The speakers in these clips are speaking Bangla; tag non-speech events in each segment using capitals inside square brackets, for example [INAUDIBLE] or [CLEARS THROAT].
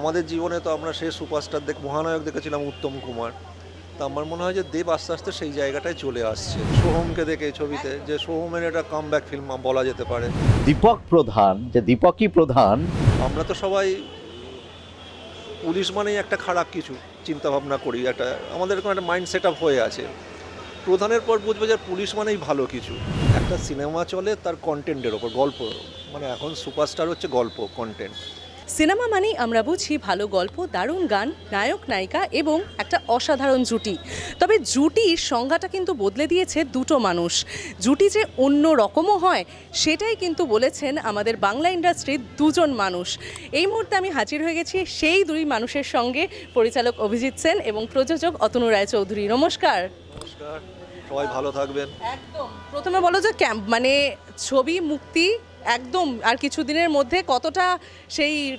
আমাদের জীবনে তো আমরা শেষ সুপারস্টার দেখ মহানায়ক দেখেছিলাম উত্তম কুমার। তা আমার মনে হয় যে দেব আস্তে আস্তে সেই জায়গাটায় চলে আসছে। সোহমকে দেখে এই ছবিতে যে সোহমের একটা কামব্যাক ফিল্ম বলা যেতে পারে। দীপক প্রধান যে দীপকই প্রধান। আমরা তো সবাই পুলিশ মানেই একটা খারাপ কিছু চিন্তা ভাবনা করি একটা আমাদের এরকম একটা মাইন্ড সেট আপ হয়ে আছে। প্রধানের পর বুঝবে যে পুলিশ মানেই ভালো কিছু। একটা সিনেমা চলে তার কন্টেন্টের ওপর গল্প। মানে এখন সুপারস্টার হচ্ছে গল্প কন্টেন্ট সিনেমা মানেই আমরা বুঝি ভালো গল্প দারুণ গান নায়ক নায়িকা এবং একটা অসাধারণ জুটি। তবে জুটির সংজ্ঞাটা কিন্তু বদলে দিয়েছে দুটো মানুষ। জুটি যে অন্য রকমও হয় সেটাই কিন্তু বলেছেন আমাদের বাংলা ইন্ডাস্ট্রির দুজন মানুষ। এই মুহূর্তে আমি হাজির হয়ে গেছি সেই দুই মানুষের সঙ্গে। পরিচালক অভিজিৎ সেন এবং প্রযোজক অতনু রায়চৌধুরী। নমস্কার। নমস্কার। সবাই ভালো থাকবেন। একদম। প্রথমে বলো যে ক্যাম্প মানে ছবি মুক্তি একদম আর কিছুদিনের মধ্যে কতটা সেই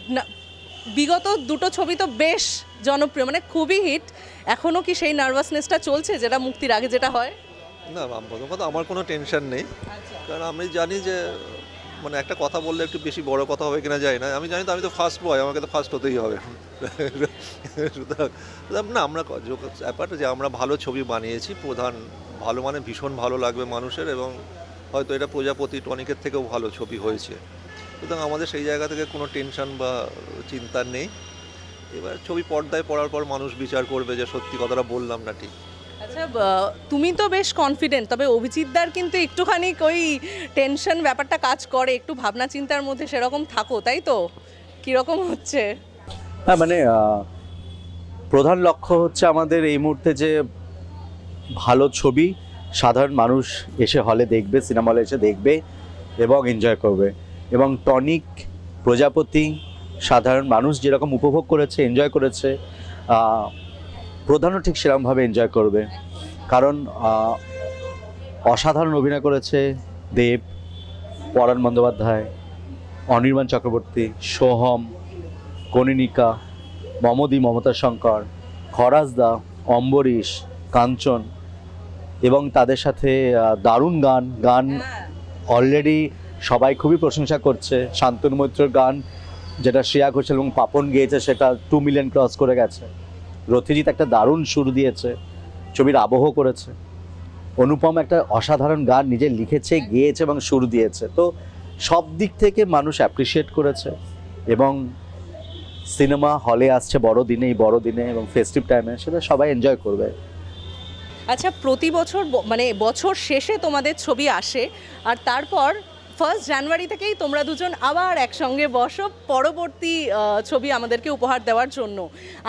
বিগত দুটো ছবি তো বেশ জনপ্রিয় মানে খুবই হিট। এখনও কি সেই নার্ভাসনেসটা চলছে যেটা মুক্তির আগে যেটা হয়? না আম- প্রথম কথা আমার কোনো টেনশন নেই। কারণ আমি জানি যে মানে একটা কথা বললে একটু বেশি বড় কথা হবে কিনা যায় না। আমি জানি তো আমি তো ফার্স্ট বয় আমাকে তো ফার্স্ট হতেই হবে। সুতরাং না আমরা ব্যাপারটা যে আমরা ভালো ছবি বানিয়েছি প্রধান ভালো মানে ভীষণ ভালো লাগবে মানুষের এবং হয়তো এটা প্রজাপতি টনিকের থেকেও ভালো ছবি হয়েছে। সুতরাং আমাদের সেই জায়গা থেকে কোনো টেনশন বা চিন্তা নেই। এবার ছবি পর্দায় পড়ার পর মানুষ বিচার করবে যে সত্যি কথাটা বললাম না ঠিক। আচ্ছা তুমি তো বেশ কনফিডেন্ট তবে অভিজিৎদার কিন্তু একটুখানি ওই টেনশন ব্যাপারটা কাজ করে একটু ভাবনা চিন্তার মধ্যে সেরকম থাকো তাই তো? কীরকম হচ্ছে? হ্যাঁ মানে প্রধান লক্ষ্য হচ্ছে আমাদের এই মুহূর্তে যে ভালো ছবি সাধারণ মানুষ এসে হলে দেখবে সিনেমা হলে এসে দেখবে এবং এনজয় করবে। এবং টনিক প্রজাপতি সাধারণ মানুষ যেরকম উপভোগ করেছে এনজয় করেছে প্রধানও ঠিক সেরকমভাবে এনজয় করবে। কারণ অসাধারণ অভিনয় করেছে দেব, পরাণ বন্দ্যোপাধ্যায়, অনির্বাণ চক্রবর্তী, সোহম কনিনিকা মমদি মমতা শঙ্কর খরাজদা অম্বরীশ, কাঞ্চন এবং তাদের সাথে দারুণ গান। গান অলরেডি সবাই খুবই প্রশংসা করছে। শান্তনু মৈত্রর গান যেটা শ্রেয়া ঘোষাল এবং পাপন গেয়েছে সেটা টু মিলিয়ন ক্রস করে গেছে। রথিজিৎ একটা দারুণ সুর দিয়েছে ছবির আবহ করেছে। অনুপম একটা অসাধারণ গান নিজে লিখেছে গেয়েছে এবং সুর দিয়েছে। তো সব দিক থেকে মানুষ অ্যাপ্রিসিয়েট করেছে এবং সিনেমা হলে আসছে বড় দিনে এই বড় দিনে এবং ফেস্টিভ টাইমে সেটা সবাই এনজয় করবে। আচ্ছা প্রতি বছর মানে বছর শেষে তোমাদের ছবি আসে, আর তারপর ফার্স্ট জানুয়ারি থেকেই তোমরা দুজন আবার একসঙ্গে বসো পরবর্তী ছবি আমাদেরকে উপহার দেওয়ার জন্য।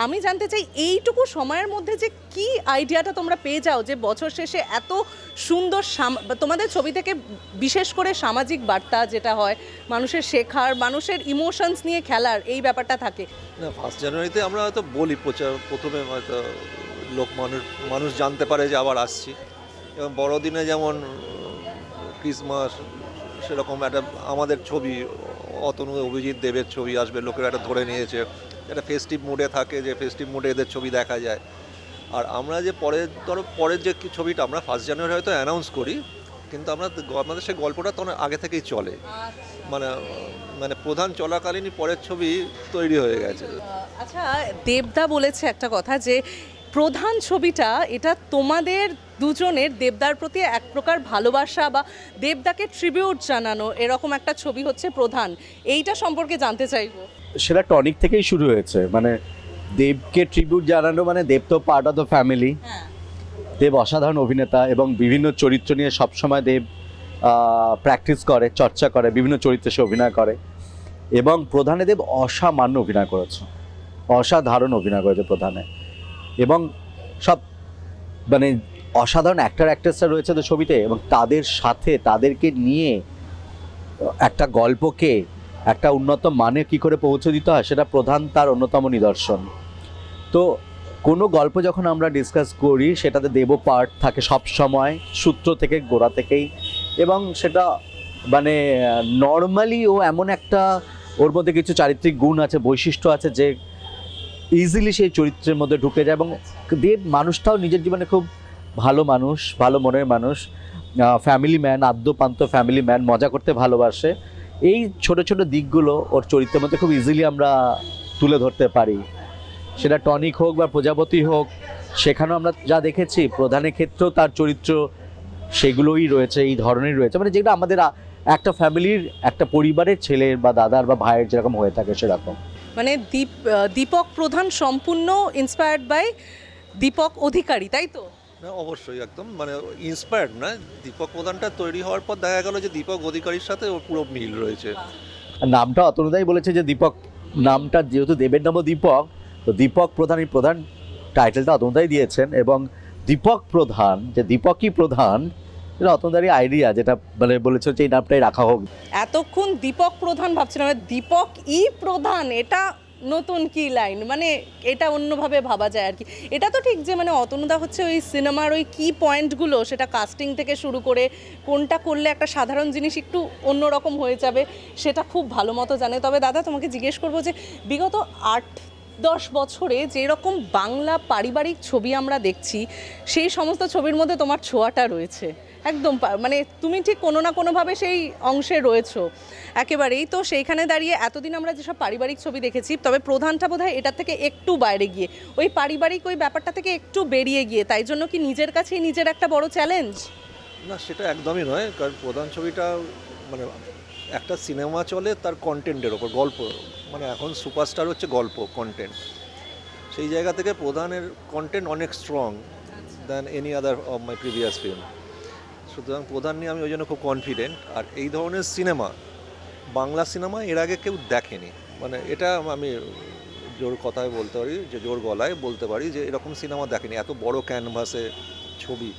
আমি জানতে চাই, এইটুকু সময়ের মধ্যে যে কি আইডিয়াটা তোমরা পেয়ে যাও যে বছর শেষে এত সুন্দর তোমাদের ছবি থেকে বিশেষ করে সামাজিক বার্তা যেটা হয়, মানুষের শেখার, মানুষের ইমোশনস নিয়ে খেলার, এই ব্যাপারটা থাকে? ফার্স্ট জানুয়ারিতে আমরা হয়তো বলি প্রচার প্রথমে হয়তো লোক মানুষ মানুষ জানতে পারে যে আবার আসছি। এবং বড়দিনে যেমন ক্রিসমাস সেরকম একটা আমাদের ছবি অতনু অভিজিৎ দেবের ছবি আসবে লোকেরা একটা ধরে নিয়েছে। একটা ফেস্টিভ মুডে থাকে যে ফেস্টিভ মুডে এদের ছবি দেখা যায়। আর আমরা যে পরের ধরো পরের যে ছবিটা আমরা ফার্স্ট জানুয়ারি হয়তো অ্যানাউন্স করি কিন্তু আমরা আমাদের সেই গল্পটা তখন আগে থেকেই চলে। মানে মানে প্রধান চলাকালীনই পরের ছবি তৈরি হয়ে গেছে। আচ্ছা দেবদা বলেছে একটা কথা যে প্রধান ছবিটা এটা তোমাদের দুজনের দেবদার প্রতি এক প্রকার ভালোবাসা বা দেবদাকে ট্রিবিউট জানানো এরকম একটা ছবি হচ্ছে প্রধান। এইটা সম্পর্কে জানতে চাইব। সেটা টনিক থেকেই শুরু হয়েছে। মানে দেবকে ট্রিবিউট জানানো মানে দেব তো পার্ট অফ দ্য ফ্যামিলি দেব অসাধারণ অভিনেতা এবং বিভিন্ন চরিত্র নিয়ে সবসময় দেব প্র্যাকটিস করে চর্চা করে বিভিন্ন চরিত্রে সে অভিনয় করে। এবং প্রধানে দেব অসামান্য অভিনয় করেছে। অসাধারণ অভিনয় করেছে প্রধানে। এবং সব মানে অসাধারণ অ্যাক্টার অ্যাক্ট্রেসরা রয়েছে তো ছবিতে এবং তাদের সাথে তাদেরকে নিয়ে একটা গল্পকে, একটা উন্নত মানে কি করে পৌঁছে দিতে হয় সেটা প্রধান তার অন্যতম নিদর্শন। তো কোনো গল্প যখন আমরা ডিসকাস করি, সেটাতে দেব পার্ট থাকে সব সময়, সূত্র থেকে, গোড়া থেকেই এবং সেটা মানে নর্মালি ও এমন একটা ওর মধ্যে কিছু চারিত্রিক গুণ আছে, বৈশিষ্ট্য আছে যে ইজিলি সেই চরিত্রের মধ্যে ঢুকে যায় এবং দেব মানুষটাও নিজের জীবনে খুব ভালো মানুষ, ভালো মনের মানুষ ফ্যামিলি ম্যান আদ্যপান্ত ফ্যামিলি ম্যান মজা করতে ভালোবাসে। এই ছোট ছোট দিকগুলো ওর চরিত্রের মধ্যে খুব ইজিলি আমরা তুলে ধরতে পারি। সেটা টনিক হোক বা প্রজাপতি হোক, সেখানেও আমরা যা দেখেছি, প্রধানের ক্ষেত্রেও তার চরিত্র সেগুলোই রয়েছে, এই ধরনের রয়েছে। মানে যেগুলো আমাদের একটা ফ্যামিলির একটা পরিবারের ছেলের বা দাদার বা ভাইয়ের যেরকম হয়ে থাকে সেরকম। মানে দীপ দীপক প্রধান সম্পূর্ণ ইন্সপায়ার্ড বাই দীপক অধিকারী তাই তো? না অবশ্যই একদম। মানে ইন্সপায়ার্ড না দীপক প্রধানটা তৈরি হওয়ার পর দেখা গেল যে দীপক অধিকারীর সাথে ওর পুরো মিল রয়েছে। আর নামটা অতনুদাই বলেছে যে দীপক নামটা যেহেতু দেবের নামও দীপক তো দীপক প্রধান এই প্রধান টাইটেলটা অতনুদাই দিয়েছেন এবং দীপক প্রধান যে দীপকই প্রধান এটা অতনুদারই আইডিয়া যেটা মানে বলেছে যে এই নামটাই রাখা হোক। এতক্ষণ দীপক প্রধান ভাবছিলাম দীপক ই প্রধান, এটা নতুন কি লাইন মানে এটা অন্যভাবে ভাবা যায় আর কি। এটা তো ঠিক যে মানে অতনুদা হচ্ছে ওই সিনেমার ওই কি পয়েন্টগুলো সেটা কাস্টিং থেকে শুরু করে কোনটা করলে একটা সাধারণ জিনিস একটু অন্যরকম হয়ে যাবে, সেটা খুব ভালো মতো জানে। তবে দাদা, তোমাকে জিজ্ঞেস করব যে বিগত আট দশ বছরে যেরকম বাংলা পারিবারিক ছবি আমরা দেখছি, সেই সমস্ত ছবির মধ্যে তোমার ছোঁয়াটা রয়েছে। একদম মানে তুমি ঠিক কোনো না কোনোভাবে সেই অংশে রয়েছো। একেবারেই তো সেইখানে দাঁড়িয়ে এতদিন আমরা যেসব পারিবারিক ছবি দেখেছি, তবে প্রধানটা বোধ হয় এটার থেকে একটু বাইরে গিয়ে, ওই পারিবারিক ওই ব্যাপারটা থেকে একটু বেরিয়ে গিয়ে, তাই জন্য কি নিজের কাছেই নিজের একটা বড় চ্যালেঞ্জ না, সেটা একদমই নয়, কারণ প্রধান ছবিটা মানে একটা সিনেমা চলে তার কন্টেন্টের ওপর গল্প মানে এখন সুপারস্টার হচ্ছে গল্প কন্টেন্ট সেই জায়গা থেকে প্রধানের কন্টেন্ট অনেক strong than any other of my previous film সুতরাং প্রধান নিয়ে আমি ওই জন্য খুব কনফিডেন্ট আর এই ধরনের সিনেমা বাংলা সিনেমা এর আগে কেউ দেখেনি। মানে এটা আমি জোর কথায় বলতে পারি, যে জোর গলায় বলতে পারি যে এরকম সিনেমা দেখেনি। এত বড় ক্যানভাসে ছবি,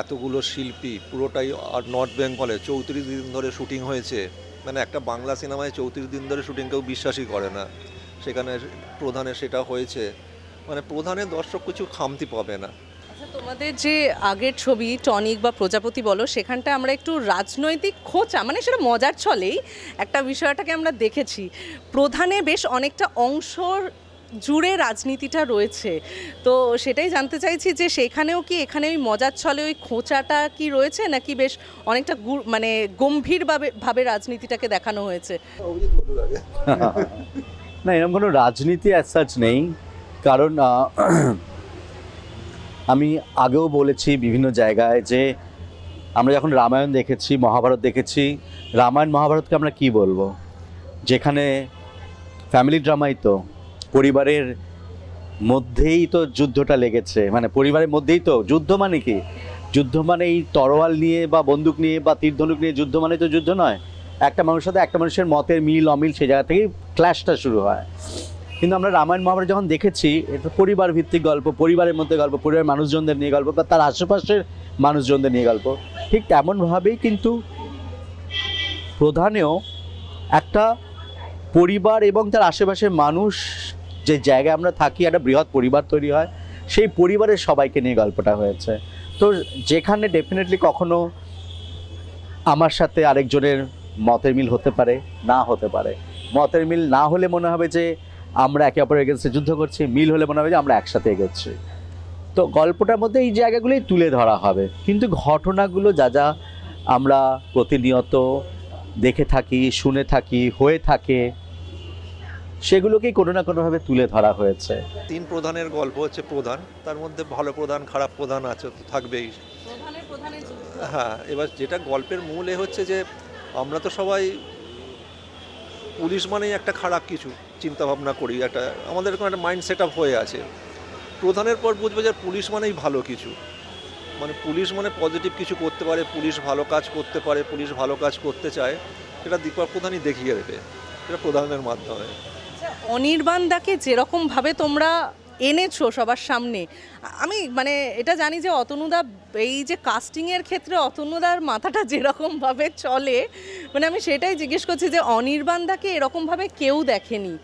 এতগুলো শিল্পী, পুরোটাই আর নর্থ বেঙ্গলে চৌত্রিশ দিন ধরে শুটিং হয়েছে। মানে একটা বাংলা সিনেমায় চৌত্রিশ দিন ধরে শুটিং কেউ বিশ্বাসই করে না। সেখানে প্রধানে সেটা হয়েছে। মানে প্রধানের দর্শক কিছু খামতি পাবে না। আচ্ছা তোমাদের যে আগের ছবি, টনিক বা প্রজাপতি বলো, সেখানটা আমরা একটু রাজনৈতিক খোঁচা মানে সেটা মজার ছলেই একটা বিষয়টাকে আমরা দেখেছি। প্রধানে বেশ অনেকটা অংশর জুড়ে রাজনীতিটা রয়েছে। তো সেটাই জানতে চাইছি যে সেখানেও কি এখানে ওই মজার ছলে ওই খোঁচাটা কি রয়েছে নাকি বেশ অনেকটা মানে গম্ভীরভাবে ভাবে রাজনীতিটাকে দেখানো হয়েছে? [LAUGHS] না এরকম কোনো রাজনীতি অ্যাজ সাচ নেই। কারণ [CLEARS THROAT] আমি আগেও বলেছি বিভিন্ন জায়গায় যে আমরা যখন রামায়ণ দেখেছি মহাভারত দেখেছি রামায়ণ মহাভারতকে আমরা কি বলব? যেখানে ফ্যামিলি ড্রামাই তো। পরিবারের মধ্যেই তো যুদ্ধটা লেগেছে। মানে পরিবারের মধ্যেই তো। যুদ্ধ মানে কি? যুদ্ধ মানে এই তরোয়াল নিয়ে বা বন্দুক নিয়ে বা তীর ধনুক নিয়ে যুদ্ধ মানে তো যুদ্ধ নয়। একটা মানুষের সাথে একটা মানুষের মতের মিল, অমিল সেই জায়গা থেকেই ক্ল্যাশটা শুরু হয়। কিন্তু আমরা রামায়ণ মহাভারত যখন দেখেছি এটা পরিবার ভিত্তিক গল্প, পরিবারের মধ্যে গল্প, পরিবারের মানুষজনদের নিয়ে গল্প বা তার আশেপাশের মানুষজনদের নিয়ে গল্প, ঠিক তেমনভাবেই কিন্তু প্রধানেও একটা পরিবার এবং তার আশেপাশের মানুষ যে জায়গায় আমরা থাকি, একটা বৃহৎ পরিবার তৈরি হয়, সেই পরিবারের সবাইকে নিয়ে গল্পটা হয়েছে। তো যেখানে ডেফিনেটলি কখনো আমার সাথে আরেকজনের মতের মিল হতে পারে, না হতে পারে। মতের মিল না হলে মনে হবে যে আমরা একে অপরের এগেনস্টে যুদ্ধ করছি, মিল হলে মনে হবে যে আমরা একসাথে এগোচ্ছি। তো গল্পটার মধ্যে এই জায়গাগুলোই তুলে ধরা হবে। কিন্তু ঘটনাগুলো যা যা আমরা প্রতিনিয়ত দেখে থাকি, শুনে থাকি, হয়ে থাকে সেগুলোকেই কোনো না কোনোভাবে তুলে ধরা হয়েছে। তিন প্রধানের গল্প হচ্ছে প্রধান তার মধ্যে ভালো প্রধান খারাপ প্রধান আছে তো থাকবেই। প্রধানের প্রধানের হ্যাঁ এবার যেটা গল্পের মূল এ হচ্ছে যে আমরা তো সবাই পুলিশ মানেই একটা খারাপ কিছু চিন্তা ভাবনা করি একটা আমাদের এরকম একটা মাইন্ড সেট আপ হয়ে আছে। প্রধানের পর বুঝবে যে পুলিশ মানেই ভালো কিছু। মানে পুলিশ মানে পজিটিভ কিছু করতে পারে পুলিশ ভালো কাজ করতে পারে পুলিশ ভালো কাজ করতে চায় সেটা দীপক প্রধানই দেখিয়ে দেবে সেটা প্রধানের মাধ্যমে। অনির্বাণ দাকে যেরকম ভাবে তোমরা এনেছো সবার সামনে, আমি মানে এটা জানি যে অতনুদা এই যে কাস্টিংয়ের ক্ষেত্রে অতনুদার মাথাটা যেরকমভাবে চলে মানে আমি সেটাই জিজ্ঞেস করছি যে অনির্বাণ দাকে এরকমভাবে কেউ দেখেনি?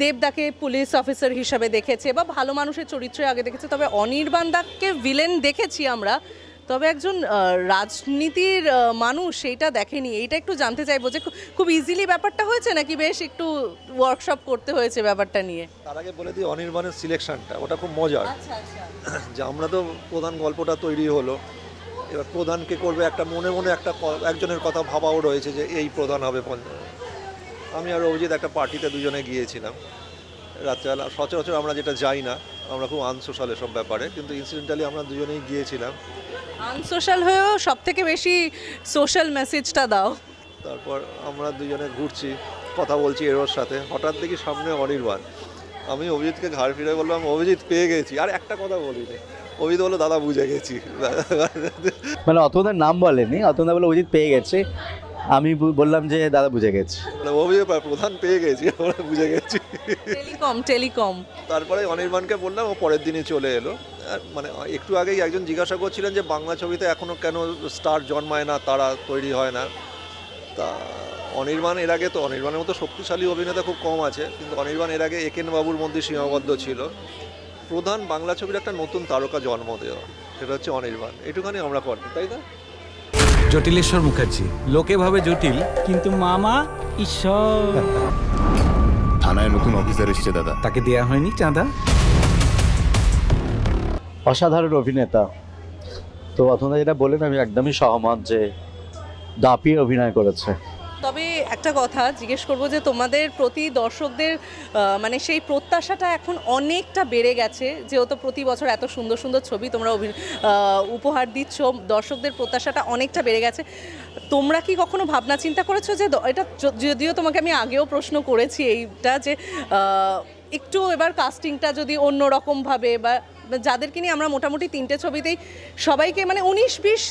দেবদাকে পুলিশ অফিসার হিসাবে দেখেছে বা ভালো মানুষের চরিত্রে আগে দেখেছে, তবে অনির্বাণ দাকে ভিলেন দেখেছি আমরা তবে একজন রাজনীতির মানুষ সেইটা দেখেনি। এইটা একটু জানতে চাইব যে খুব ইজিলি ব্যাপারটা হয়েছে নাকি বেশ একটু ওয়ার্কশপ করতে হয়েছে ব্যাপারটা নিয়ে? তার আগে বলে দিই অনির্বাণের সিলেকশনটা ওটা খুব মজার। আচ্ছা আচ্ছা। [CLEARS THROAT] যে আমরা তো প্রধান গল্পটা তৈরি হলো এবার প্রধানকে করবে একটা মনে মনে একটা একজনের কথা ভাবাও রয়েছে যে এই প্রধান হবে আমি আর অভিজিৎ একটা পার্টিতে দুজনে গিয়েছিলাম। রাত্রেবেলা সচরাচর আমরা যেটা যাই না আমরা খুব আনসোশাল এসব ব্যাপারে কিন্তু ইনসিডেন্টালি আমরা দুজনেই গিয়েছিলাম। আনসোশ্যাল হয়েও সব থেকে বেশি সোশ্যাল মেসেজটা দাও। তারপর আমরা দুজনে ঘুরছি কথা বলছি এরোর সাথে। হঠাৎ দেখি সামনে অনির্বাণ। আমি অভিজিৎকে ঘাড় ফিরে বললাম অভিজিৎ পেয়ে গেছি। আর একটা কথা বলিনি অভিজিৎ বলল দাদা বুঝে গেছি। মানে অতদার নাম বলেনি। অতদা বলে অভিজিৎ পেয়ে গেছে। আমি বু- বললাম যে দাদা বুঝে গেছে। মানে অভিজিৎ প্রধান পেয়ে গেছি আমরা বুঝে গেছি। Telecom telecom. তারপরে অনির্বাণকে বললাম ও পরের দিনই চলে এলো। মানে একটু আগেই একজন জিজ্ঞাসা করছিলেন যে বাংলা ছবিতে এখনও কেন স্টার জন্মায় না তারা তৈরি হয় না? তা অনির্বাণ এর আগে তো অনির্বাণের মতো শক্তিশালী অভিনেতা খুব কম আছে কিন্তু অনির্বাণ এর আগে একেন বাবুর মধ্যে সীমাবদ্ধ ছিল। প্রধান বাংলা ছবির একটা নতুন তারকা জন্ম দেওয়া সেটা হচ্ছে অনির্বাণ। এটুখানি আমরা করি তাই না জটিলেশ্বর মুখার্জি। লোকে ভাবে জটিল কিন্তু মামা ঈশ্বর। থানায় নতুন অফিসার এসছে দাদা। তাকে দেয়া হয়নি চাঁদা? অসাধারণ অভিনেতা। তো অথবা যেটা বললেন আমি একদমই সহমত যে দাপিয়ে অভিনয় করেছে। একটা কথা জিজ্ঞেস করব যে তোমাদের প্রতি দর্শকদের মানে সেই প্রত্যাশাটা এখন অনেকটা বেড়ে গেছে। যেহেতু প্রতি বছর এত সুন্দর সুন্দর ছবি তোমরা উপহার দিচ্ছ, দর্শকদের প্রত্যাশাটা অনেকটা বেড়ে গেছে। তোমরা কি কখনো ভাবনা চিন্তা করেছ যে এটা যদিও তোমাকে আমি আগেও প্রশ্ন করেছি এইটা যে একটু এবার কাস্টিংটা যদি অন্য রকমভাবে বা বা যাদেরকে নিয়ে আমরা মোটামুটি তিনটে ছবিতেই সবাইকে মানে উনিশ বিশ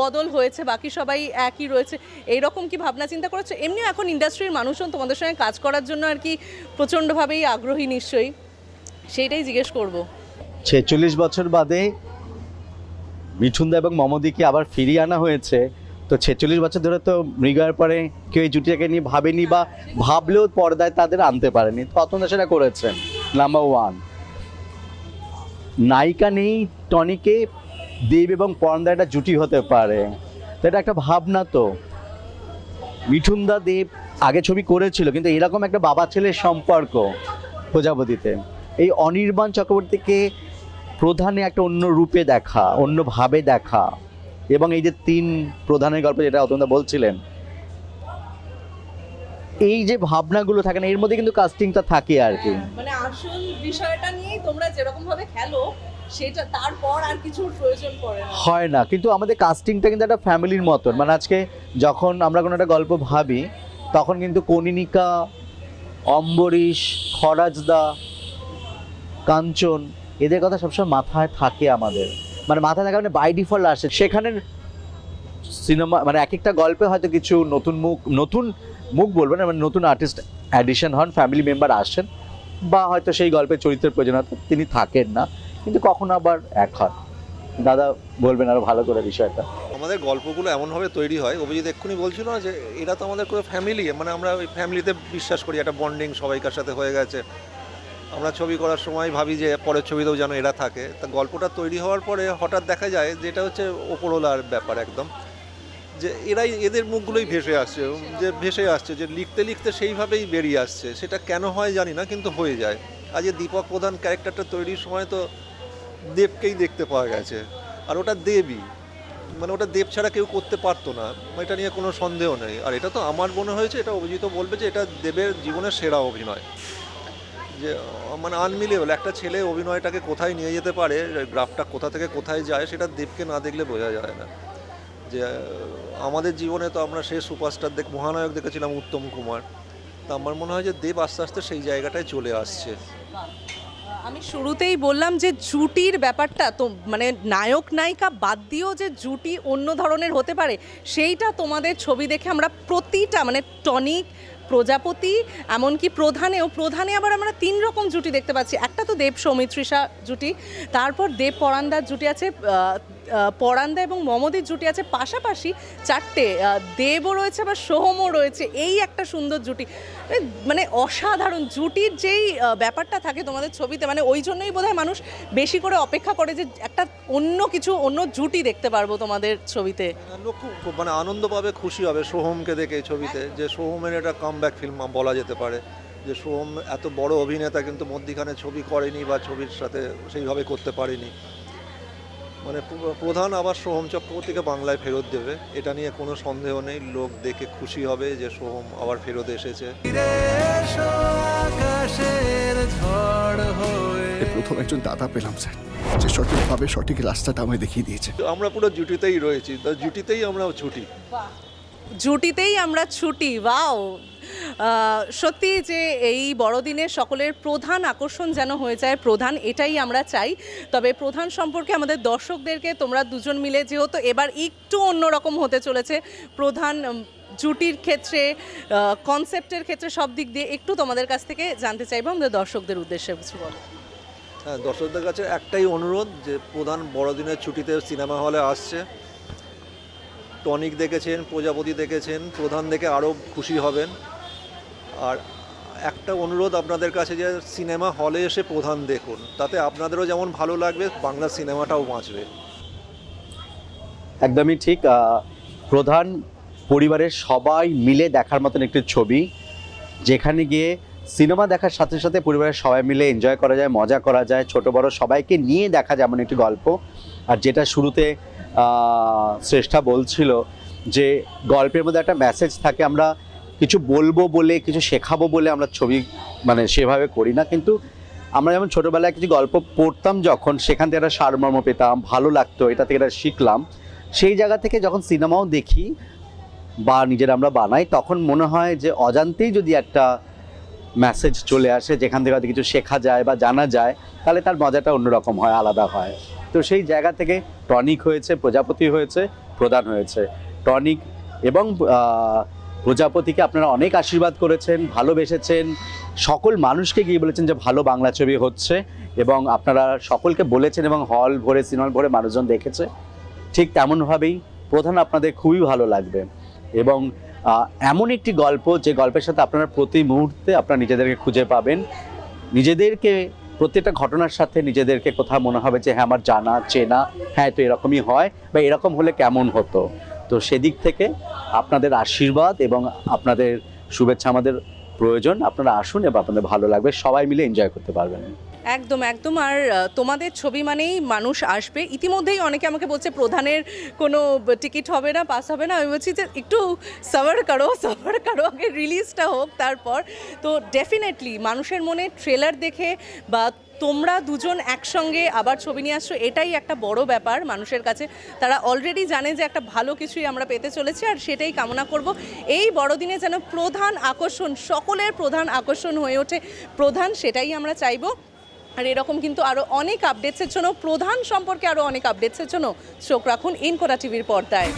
বদল হয়েছে, বাকি সবাই একই রয়েছে। এইরকম কি ভাবনা, চিন্তা করেছ? এমনিও এখন ইন্ডাস্ট্রির মানুষজন তোমাদের সঙ্গে কাজ করার জন্য আর কি প্রচণ্ডভাবেই আগ্রহী নিশ্চয়ই। সেইটাই জিজ্ঞেস করব। ছেচল্লিশ বছর বাদে মিঠুনদা এবং মমদিকে আবার ফিরিয়ে আনা হয়েছে। তো ছেচল্লিশ বছর ধরে তো মৃগয়ের পরে কেউ এই জুটিটাকে নিয়ে ভাবেনি বা ভাবলেও পর্দায় তাদের আনতে পারেনি। তো অতন্দা সেটা করেছেন নাম্বার ওয়ান নায়িকা নেই, টনিকে দেব এবং পর্দা একটা জুটি হতে পারে। তো এটা একটা ভাবনা তো। মিঠুনদা দেব আগে ছবি করেছিল, কিন্তু এরকম একটা বাবা ছেলের সম্পর্ক প্রজাপতিতে। এই অনির্বাণ চক্রবর্তীকে প্রধানে একটা অন্য রূপে দেখা, অন্যভাবে দেখা। এবং এই যে তিন প্রধানের গল্প যেটা অতন্দা বলছিলেন এই যে ভাবনাগুলো থাকে না এর মধ্যে কিন্তু কাস্টিংটা থাকে আর কি। মানে আসল বিষয়টা নিয়েই তোমরা যেরকম ভাবে খেলো সেটা তারপর আর কিছুর প্রয়োজন পড়ে না। হয় না কিন্তু আমাদের কাস্টিংটা কিন্তু একটা ফ্যামিলির মতন। মানে আজকে যখন আমরা কোনো একটা গল্প ভাবি তখন কিন্তু কনিনিকা অম্বরীশ খরাজদা কাঞ্চন এদের কথা সবসময় মাথায় থাকে আমাদের। মানে মাথায় থাকে মানে বাই ডিফল্ট আসে। সেখানে সিনেমা মানে এক একটা গল্পে হয়তো কিছু নতুন মুখ নতুন মুখ বলব না মানে নতুন আর্টিস্ট অ্যাডিশন হন ফ্যামিলি মেম্বার আসেন বা হয়তো সেই গল্পের চরিত্রের প্রয়োজনীয়তা তিনি থাকেন না, কিন্তু কখনো আবার এক হন। দাদা বলবেন আরও ভালো করে বিষয়টা। আমাদের গল্পগুলো এমনভাবে তৈরি হয়, অভিজিৎ এক্ষুনি বলছিল না যে এরা তো আমাদের কোনো ফ্যামিলি মানে আমরা ওই ফ্যামিলিতে বিশ্বাস করি, একটা বন্ডিং সবাইকার সাথে হয়ে গেছে। আমরা ছবি করার সময় ভাবি যে পরের ছবিতেও যেন এরা থাকে। তা গল্পটা তৈরি হওয়ার পরে হঠাৎ দেখা যায় যেটা হচ্ছে ওপরওয়ালার ব্যাপার একদম। যে এরাই এদের মুখগুলোই ভেসে আসছে, যে ভেসে আসছে, যে লিখতে লিখতে সেইভাবেই বেরিয়ে আসছে। সেটা কেন হয় জানি না, কিন্তু হয়ে যায়। আজ দীপক প্রধান ক্যারেক্টারটা তৈরির সময় তো দেবকেই দেখতে পাওয়া গেছে। আর ওটা দেবই মানে ওটা দেব ছাড়া কেউ করতে পারতো না। এটা নিয়ে কোনো সন্দেহ নেই। আর এটা তো আমার মনে হয়েছে, এটা অভিজিৎ বলবে যে এটা দেবের জীবনের সেরা অভিনয়। যে মানে আনমিলেবল একটা ছেলে অভিনয়টাকে কোথায় নিয়ে যেতে পারে, গ্রাফটা কোথা থেকে কোথায় যায়, সেটা দেবকে না দেখলে বোঝা যায় না। যে আমাদের জীবনে তো আমরা শেষ সুপারস্টার দেখ, মহানায়ক দেখেছিলাম উত্তম কুমার। তা আমার মনে হয় যে দেব আস্তে আস্তে সেই জায়গাটায় চলে আসছে। আমি শুরুতেই বললাম যে জুটির ব্যাপারটা তো মানে নায়ক নায়িকা বাদ দিয়েও যে জুটি অন্য ধরনের হতে পারে, সেইটা তোমাদের ছবি দেখে আমরা প্রতিটা মানে টনিক, প্রজাপতি, এমনকি প্রধানেও, প্রধানে আবার আমরা তিন রকম জুটি দেখতে পাচ্ছি। একটা তো দেব সৌমিত্রিষা জুটি, তারপর দেব পরান্দার জুটি আছে পরান্দা এবং মমদির জুটি আছে। পাশাপাশি চারটে দেবও রয়েছে আবার সোহমও রয়েছে। এই একটা সুন্দর জুটি। মানে অসাধারণ। জুটির যেই ব্যাপারটা থাকে তোমাদের ছবিতে মানে ওই জন্যই বোধহয় মানুষ বেশি করে অপেক্ষা করে যে একটা অন্য কিছু, অন্য জুটি দেখতে পারব তোমাদের ছবিতে। খুব মানে আনন্দ পাবে, খুশি হবে সোহমকে দেখে এই ছবিতে। যে সোহমের একটা কামব্যাক ফিল্ম বলা যেতে পারে। যে সোহম এত বড় অভিনেতা কিন্তু মধ্যিখানে ছবি করেনি বা ছবির সাথে সেইভাবে করতে পারেনি। মানে প্রধান আবার সোহম চক্রবর্তীকে বাংলায় ফেরত দেবে। এটা নিয়ে কোনো সন্দেহ নেই। লোক দেখে খুশি হবে যে সোহম আবার ফেরত এসেছে। প্রথম একজন দাদা পেলাম স্যার। যে সঠিকভাবে সঠিক রাস্তাটা আমায় দেখিয়ে দিয়েছে। তো আমরা পুরো জুটিতেই রয়েছি। জুটিতেই আমরা ছুটি। জুটিতেই আমরা ছুটি। ওয়াও। আহ, সত্যি যে এই বড়দিনে সকলের প্রধান আকর্ষণ যেন হয়ে যায়, প্রধান এটাই আমরা চাই। তবে প্রধান সম্পর্কে আমাদের দর্শকদেরকে তোমরা দুজন মিলে যেহেতু এবার একটু অন্যরকম হতে চলেছে, প্রধান জুটির ক্ষেত্রে কনসেপ্টের ক্ষেত্রে সব দিক দিয়ে একটু তোমাদের কাছ থেকে জানতে চাইব। আমাদের দর্শকদের উদ্দেশ্যে কিছু বলো। হ্যাঁ দর্শকদের কাছে একটাই অনুরোধ যে প্রধান বড়দিনের ছুটিতে সিনেমা হলে আসছে। টনিক দেখেছেন, প্রজাপতি দেখেছেন, প্রধান দেখে আরও খুশি হবেন। আর একটা অনুরোধ আপনাদের কাছে যে সিনেমা হলে এসে প্রধান দেখুন, তাতে আপনাদেরও যেমন ভালো লাগবে, বাংলা সিনেমাটাও বাঁচবে। একদমই ঠিক প্রধান পরিবারের সবাই মিলে দেখার মতন একটি ছবি, যেখানে গিয়ে সিনেমা দেখার সাথে সাথে পরিবারের সবাই মিলে এনজয় করা যায়, মজা করা যায়, ছোট বড় সবাইকে নিয়ে দেখা যায় এমন একটি গল্প। আর যেটা শুরুতে শ্রেষ্ঠা বলছিল যে গল্পের মধ্যে একটা মেসেজ থাকে, আমরা কিছু বলব বলে, কিছু শেখাবো বলে আমরা ছবি মানে সেভাবে করি না। কিন্তু আমরা যেমন ছোটোবেলায় কিছু গল্প পড়তাম যখন, সেখান থেকে একটা সারমর্ম পেতাম, ভালো লাগতো, এটা থেকে একটা শিখলাম। সেই জায়গা থেকে যখন সিনেমাও দেখি বা নিজেরা আমরা বানাই, তখন মনে হয় যে অজান্তেই যদি একটা মেসেজ চলে আসে, যেখান থেকে কিছু শেখা যায় বা জানা যায়, তাহলে তার মজাটা অন্যরকম হয়, আলাদা হয়। তো সেই জায়গা থেকে টনিক হয়েছে, প্রজাপতি হয়েছে, প্রধান হয়েছে। টনিক এবং প্রজাপতিকে আপনারা অনেক আশীর্বাদ করেছেন, ভালোবেসেছেন। সকল মানুষকে গিয়ে বলেছেন যে ভালো বাংলা ছবি হচ্ছে এবং আপনারা সকলকে বলেছেন এবং হল ভরে সিনেমা ভরে মানুষজন দেখেছে। ঠিক তেমনভাবেই প্রধান আপনাদের খুবই ভালো লাগবে এবং এমন একটি গল্প যে গল্পের সাথে আপনারা প্রতি মুহূর্তে আপনারা নিজেদেরকে খুঁজে পাবেন। নিজেদেরকে, প্রত্যেকটা ঘটনার সাথে নিজেদেরকে কোথাও মনে হবে যে হ্যাঁ আমার জানা, চেনা হ্যাঁ তো এরকমই হয় বা এরকম হলে কেমন হতো? তো সেদিক থেকে আপনাদের আশীর্বাদ এবং আপনাদের শুভেচ্ছা আমাদের প্রয়োজন। আপনারা আসুন এবং আপনাদের ভালো লাগবে। সবাই মিলে এনজয় করতে পারবেন। একদম একদম। আর তোমাদের ছবি মানেই মানুষ আসবে। ইতিমধ্যেই অনেকে আমাকে বলছে, প্রধানের কোনো টিকিট হবে না, পাস হবে না। আমি বলছি যে, একটু সাভার করো সাভার করো। আগে রিলিজটা হোক তারপর। তো ডেফিনেটলি মানুষের মনে ট্রেলার দেখে বা তোমরা দুজন একসঙ্গে আবার ছবি নিয়ে আসছো, এটাই একটা বড় ব্যাপার মানুষের কাছে। তারা অলরেডি জানে যে একটা ভালো কিছুই আমরা পেতে চলেছি আর সেটাই কামনা করব। এই বড়দিনে যেন প্রধান আকর্ষণ, সকলের প্রধান আকর্ষণ হয়ে ওঠে। প্রধান সেটাই আমরা চাইব। আর এরকম কিন্তু আরও অনেক আপডেটসের জন্য, প্রধান সম্পর্কে আরও অনেক আপডেটসের জন্য চোখ রাখুন ইনকোরা টিভির পর্দায়।